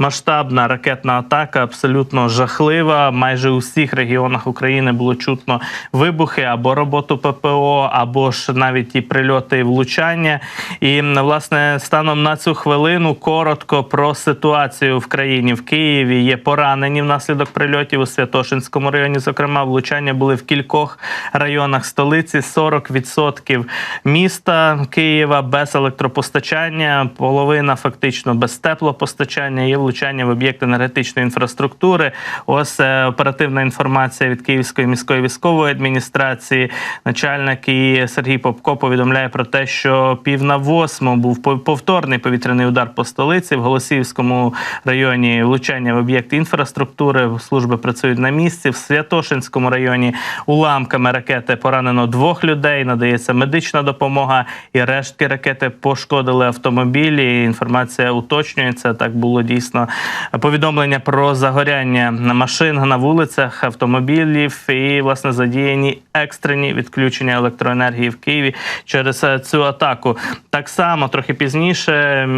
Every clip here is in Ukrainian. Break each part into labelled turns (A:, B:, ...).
A: масштабна ракетна атака, абсолютно жахлива. Майже у всіх регіонах України було чутно вибухи або роботу ППО, або ж навіть і прильоти і влучання. І власне станом на цю хвилину коротко про ситуацію в країні в Києві. Є поранені внаслідок прильотів у Святошинському районі. Зокрема, влучання були в кількох районах столиці. 40% міста Києва без електропостачання, половина фактично без теплопостачання. Є влучання в об'єкти енергетичної інфраструктури. Ось е, оперативна інформація від Київської міської військової адміністрації. Начальник і Сергій Попко повідомляє про те, що пів на восьму був пов- повторний повітряний удар по столиці в Голосіївському районі. Влучання в об'єкти інфраструктури. Служби працюють на місці. В Святошинському районі уламками ракети поранено двох людей. Надається медична допомога. І рештки ракети пошкодили автомобілі. Інформація уточнюється. Так було дійсно повідомлення про загоряння машин на вулицях, автомобілів і власне задіяні екстрені відключення електроенергії в Києві через е, цю атаку. Так само трохи пізніше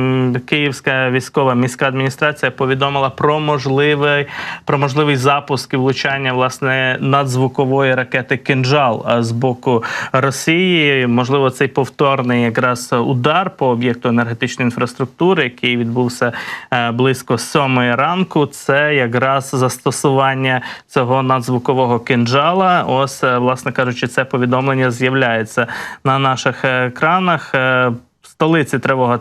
A: Київська військова міська адміністрація повідомила про можливий про можливий запуск і влучання власне надзвукової ракети Кинджал е, з боку Росії. Можливо, цей повторний якраз удар по об'єкту енергетичної інфраструктури, який відбувся е, близько сьомої ранку. Це якраз застосування цього надзвукового кинджала. Ось, е, власне кажучи, це повідомлення з'являється на наших е, екранах. Е, Столиці тривога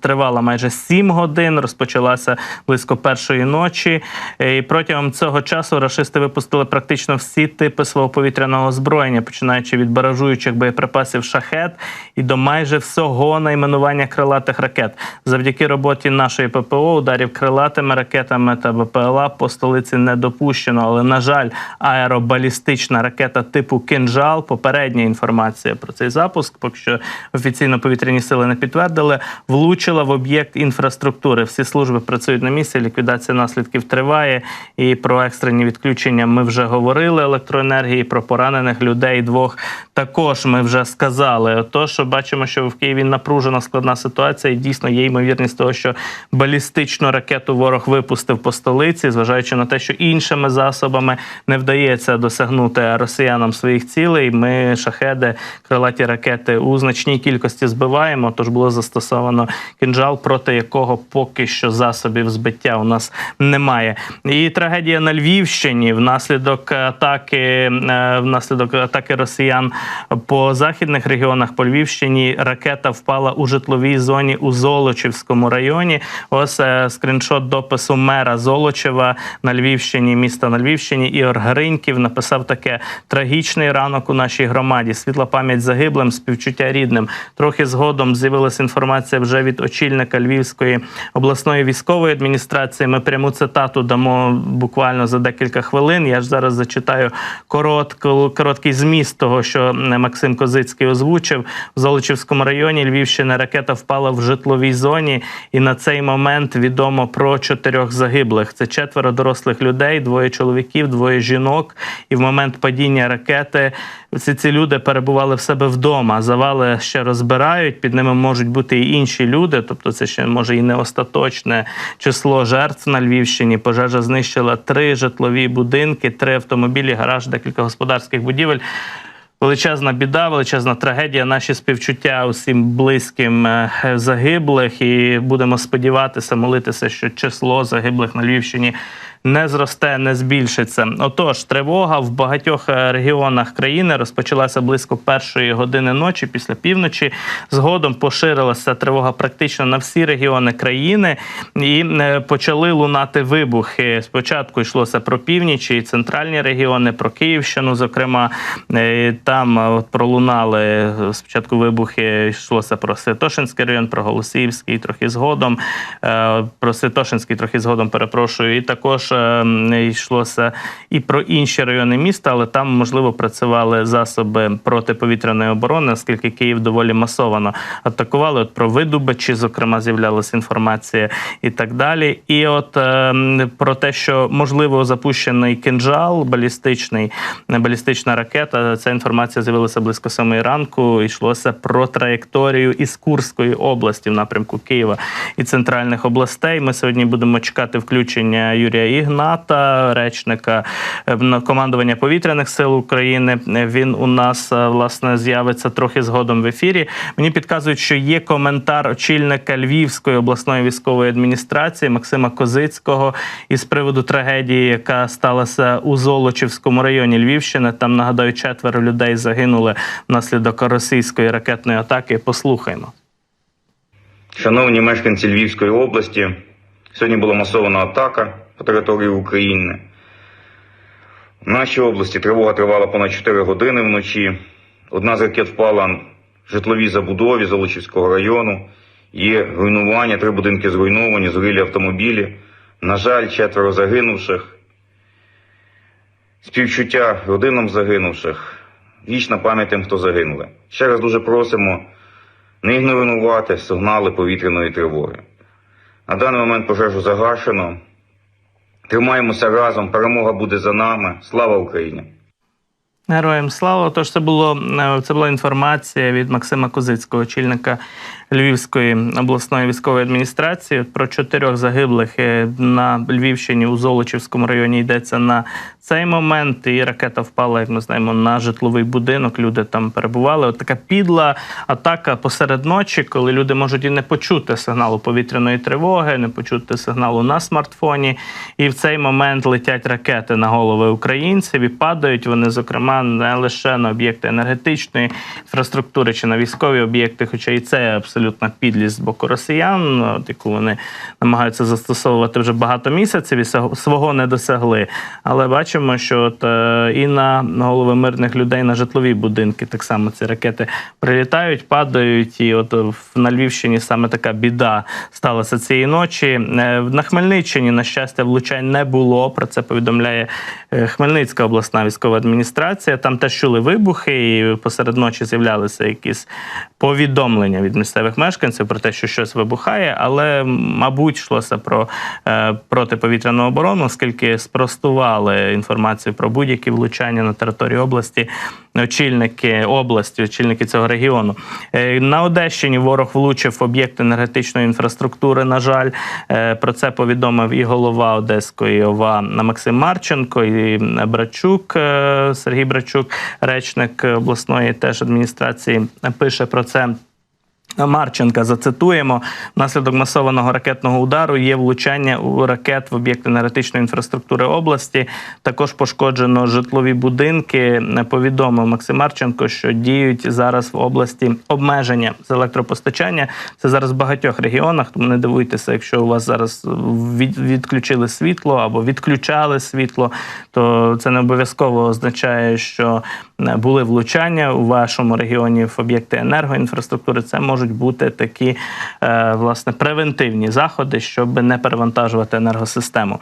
A: тривала майже 7 годин, розпочалася близько першої ночі. Е, І протягом цього часу рашисти випустили практично всі типи свого повітряного озброєння, починаючи від баражуючих боєприпасів шахет і до майже всього найменування крилатих ракет. Завдяки роботі нашої ППО ударів крилатими ракетами та БПЛА по столиці не допущено. Але на жаль, аеробалістична ракета типу Кинжал. Попередня інформація про цей запуск, поки що офіційно повітряні сили не підтвердили, влучила в об'єкт інфраструктури. Всі служби працюють на місці. Ліквідація наслідків триває. І про екстрені відключення ми вже говорили електроенергії. Про поранених людей двох також ми вже сказали. Отож, бачимо, що в Києві напружена складна ситуація. І дійсно є ймовірність того, що балістичну ракету ворог випустив по столиці, зважаючи на те, що іншими засобами не вдається досягнути росіянам своїх цілей. Ми шахеди, крилаті ракети у значній кількості збиваємо. Тож було застосовано кінжал, проти якого поки що засобів збиття у нас немає. І трагедія на Львівщині внаслідок атаки, е, внаслідок атаки росіян по західних регіонах по Львівщині ракета впала у житловій зоні у Золочівському районі. Ось е, скріншот допису мера Золочева на Львівщині, міста на Львівщині. Ігор Гриньків написав таке: трагічний ранок у нашій громаді. Світла пам'ять загиблим, співчуття рідним. Трохи згодом з'явилася інформація вже від очільника Львівської обласної військової адміністрації. Ми пряму цитату дамо буквально за декілька хвилин. Я ж зараз зачитаю коротку, короткий зміст того, що Максим Козицький озвучив в Золочівському районі. Львівщини ракета впала в житловій зоні, і на цей момент відомо про чотирьох загиблих. Це четверо дорослих людей, двоє чоловіків, двоє жінок. І в момент падіння ракети всі ці люди перебували в себе вдома. Завали ще розбирають. Під ними можуть бути і інші люди. Тобто, це ще може і не остаточне число жертв на Львівщині. Пожежа знищила три житлові будинки, три автомобілі, гараж, декілька господарських будівель. Величезна біда, величезна трагедія. Наші співчуття усім близьким е, загиблих, і будемо сподіватися, молитися, що число загиблих на Львівщині не зросте, не збільшиться. Отож, тривога в багатьох е, регіонах країни розпочалася близько першої години ночі, після півночі. Згодом поширилася тривога практично на всі регіони країни, і е, почали лунати вибухи. Спочатку йшлося про північ і центральні регіони, про Київщину. Зокрема, Е, там пролунали спочатку вибухи. Йшлося про Святошинський район, про Голосіївський, трохи згодом. Про Святошинський трохи згодом перепрошую. І також йшлося і про інші райони міста, але там можливо працювали засоби протиповітряної оборони, оскільки Київ доволі масовано атакували. От про видобичі, зокрема, з'являлася інформація і так далі. І от е, про те, що можливо запущений кинжал балістичний, не балістична ракета. Ця інформація з'явилася близько самої ранку. Йшлося про траєкторію із Курської області в напрямку Києва і центральних областей. Ми сьогодні будемо чекати включення Юрія Ігната, речника е, командування повітряних сил України. Е, Він у нас е, власне з'явиться трохи згодом в ефірі. Мені підказують, що є коментар очільника Львівської обласної військової адміністрації Максима Козицького із приводу трагедії, яка сталася у Золочівському районі Львівщини. Там нагадаю, четверо людей загинули внаслідок російської ракетної атаки. Послухаймо.
B: Шановні мешканці Львівської області, сьогодні була масована атака по території України. В нашій області тривога тривала понад 4 години вночі. Одна з ракет впала в житловій забудові Золочівського району. Є руйнування, три будинки зруйновані, згорілі автомобілі. На жаль, четверо загинувших. Співчуття родинам загинувших. Вічна пам'ять тим, хто загинули. Ще раз дуже просимо не ігнорувати сигнали повітряної тривоги. На даний момент пожежу загашено. Тримаємося разом, перемога буде за нами. Слава Україні!
A: Героям слава. Тож це було е, це була інформація від Максима Козицького, очільника Львівської обласної військової адміністрації. Про чотирьох загиблих е, на Львівщині у Золочівському районі йдеться на цей момент. І ракета впала, як ми знаємо, на житловий будинок. Люди там перебували. От така підла атака посеред ночі, коли люди можуть і не почути сигналу повітряної тривоги, не почути сигналу на смартфоні. І в цей момент летять ракети на голови українців і падають вони, зокрема, не лише на об'єкти енергетичної інфраструктури чи на військові об'єкти, хоча і це абсолютна підлість з боку росіян, от яку вони намагаються застосовувати вже багато місяців і свого не досягли. Але бачимо, що от е, і на голови мирних людей на житлові будинки так само ці ракети прилітають, падають. І от в- на Львівщині саме така біда сталася цієї ночі. Е, На Хмельниччині, на щастя, влучань не було. Про це повідомляє е, Хмельницька обласна військова адміністрація. Там теж чули вибухи, і посеред ночі з'являлися якісь повідомлення від місцевих мешканців про те, що щось вибухає, але мабуть йшлося про е, протиповітряну оборону, оскільки спростували інформацію про будь-які влучання на території області. Очільники області, очільники цього регіону Е, на Одещині ворог влучив об'єкт енергетичної інфраструктури. На жаль, Е, про це повідомив і голова Одеської ОВА Максим Марченко, і Брачук Сергій Брачук, речник обласної теж адміністрації, пише про це. Марченка зацитуємо внаслідок масованого ракетного удару. Є влучання у ракет в об'єкти енергетичної інфраструктури області. Також пошкоджено житлові будинки. Повідомив Максим Марченко, що діють зараз в області обмеження з електропостачання. Це зараз в багатьох регіонах. Тому не дивуйтеся, якщо у вас зараз відключили світло або відключали світло, то це не обов'язково означає, що були влучання у вашому регіоні в об'єкти енергоінфраструктури. Це можуть бути такі е, власне превентивні заходи, щоб не перевантажувати енергосистему.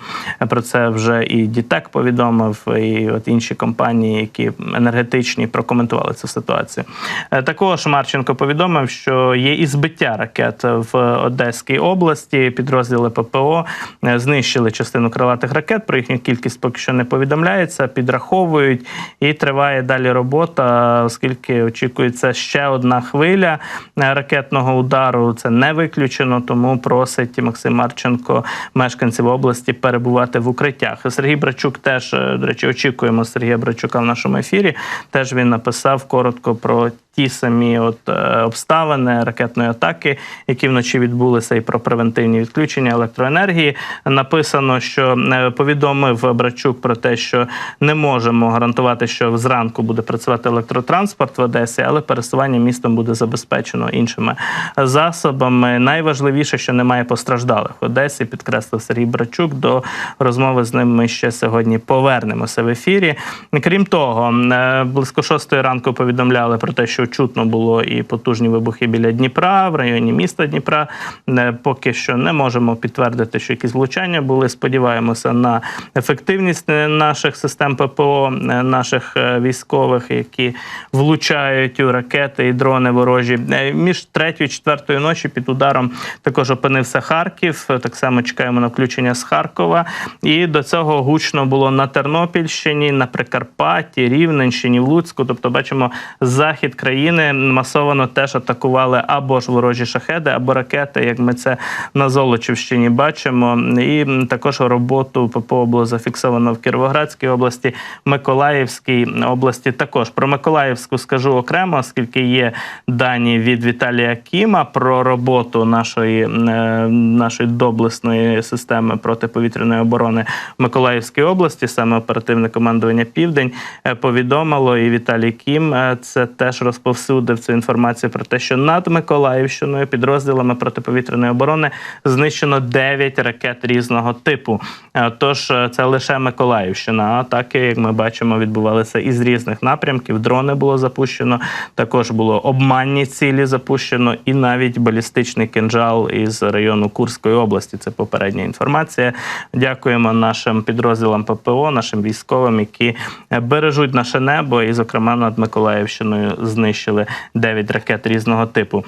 A: Про це вже і Дітек повідомив, і от інші компанії, які енергетичні, прокоментували цю ситуацію. Е, Також Марченко повідомив, що є і збиття ракет в Одеській області. Підрозділи ППО е, знищили частину крилатих ракет. Про їхню кількість поки що не повідомляється, підраховують і триває далі робота, оскільки очікується ще одна хвиля е, ракетного удару. Це не виключено, тому просить Максим Марченко мешканців області перебувати в укриттях. Сергій Брачук теж е, до речі, очікуємо Сергія Брачука в нашому ефірі. Теж він написав коротко про. Ті самі от е, обставини ракетної атаки, які вночі відбулися, і про превентивні відключення електроенергії. Написано, що е, повідомив Брачук про те, що не можемо гарантувати, що зранку буде. працювати електротранспорт в Одесі, але пересування містом буде забезпечено іншими засобами. Найважливіше, що немає постраждалих Одесі, підкреслив Сергій Брачук. До розмови з ним ми ще сьогодні повернемося в ефірі. Крім того, е, близько шостої ранку повідомляли про те, що чутно було і потужні вибухи біля Дніпра в районі міста Дніпра. Е, Поки що не можемо підтвердити, що якісь влучання були. Сподіваємося на ефективність е, наших систем ППО, наших військових, які влучають у ракети і дрони ворожі. Між третьою і четвертою ночі під ударом також опинився Харків. Так само чекаємо на включення з Харкова. І до цього гучно було на Тернопільщині, на Прикарпатті, Рівненщині, в Луцьку. Тобто, бачимо, захід країни масово теж атакували або ж ворожі шахеди, або ракети, як ми це на Золочівщині бачимо. І також роботу ППО було зафіксовано в Кіровоградській області, Миколаївській області. Також про Миколаївську скажу окремо, оскільки є дані від Віталія Кіма про роботу нашої, е, нашої доблесної системи протиповітряної оборони в Миколаївській області, саме оперативне командування Південь е, повідомило, і Віталій Кім е, це теж розповсюдив цю інформацію про те, що над Миколаївщиною підрозділами протиповітряної оборони знищено 9 ракет різного типу. Тож це лише Миколаївщина. А Атаки, як ми бачимо, відбувалися із різних напрямків. Дрони було запущено, також було обманні цілі запущено, і навіть балістичний кинжал із району Курської області. Це попередня інформація. Дякуємо нашим підрозділам ППО, нашим військовим, які бережуть наше небо, і, зокрема, над Миколаївщиною знищили 9 ракет різного типу.